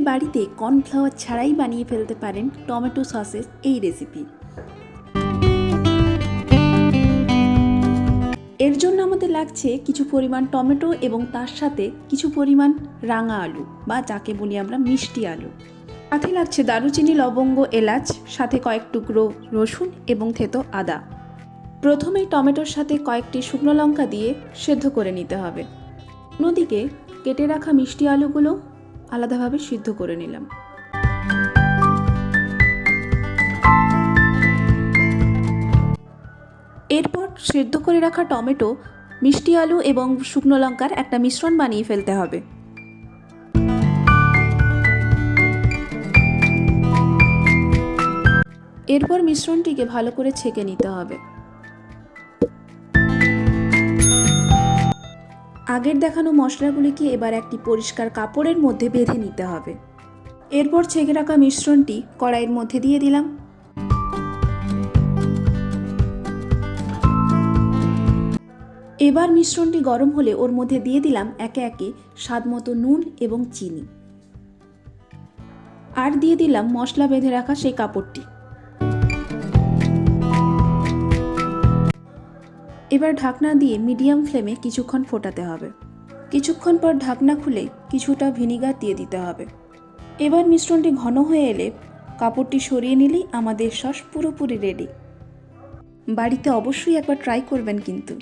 বাড়িতে কর্নফ্লাওয়ার ছাড়াই বানিয়ে ফেলতে পারেন টমেটো সসের এই রেসিপি। এর জন্য আমাদের লাগছে কিছু পরিমাণ টমেটো এবং তার সাথে কিছু পরিমাণ রাঙা আলু বা যাকে বলি আমরা মিষ্টি আলু। সাথে লাগছে দারুচিনি, লবঙ্গ, এলাচ, সাথে কয়েক টুকরো রসুন এবং থেতো আদা। প্রথমেই টমেটোর সাথে কয়েকটি শুকনো লঙ্কা দিয়ে সেদ্ধ করে নিতে হবে। অন্যদিকে কেটে রাখা মিষ্টি আলুগুলো আলাদাভাবে সিদ্ধ করে নিলাম। এরপর সেদ্ধ করে রাখা টমেটো, মিষ্টি আলু এবং শুকনো লঙ্কার একটা মিশ্রণ বানিয়ে ফেলতে হবে। এরপর মিশ্রণটিকে ভালো করে ছেঁকে নিতে হবে। আগের দেখানো মশলাগুলিকে এবার একটি পরিষ্কার কাপড়ের মধ্যে বেঁধে নিতে হবে। এরপর ছেঁকে রাখা মিশ্রণটি কড়াইয়ের মধ্যে দিয়ে দিলাম। এবার মিশ্রণটি গরম হলে ওর মধ্যে দিয়ে দিলাম একে একে স্বাদ মতো নুন এবং চিনি। আর দিয়ে দিলাম মশলা বেঁধে রাখা সেই কাপড়টি। এবার ঢাকনা দিয়ে মিডিয়াম ফ্লেমে কিছুক্ষণ ফোটাতে হবে। কিছুক্ষণ পর ঢাকনা খুলে কিছুটা ভিনিগার দিয়ে দিতে হবে। এবার মিশ্রণটি ঘন হয়ে এলে কাপড়টি সরিয়ে নিলেই আমাদের সস পুরোপুরি রেডি বাড়িতে অবশ্যই একবার ট্রাই করবেন কিন্তু।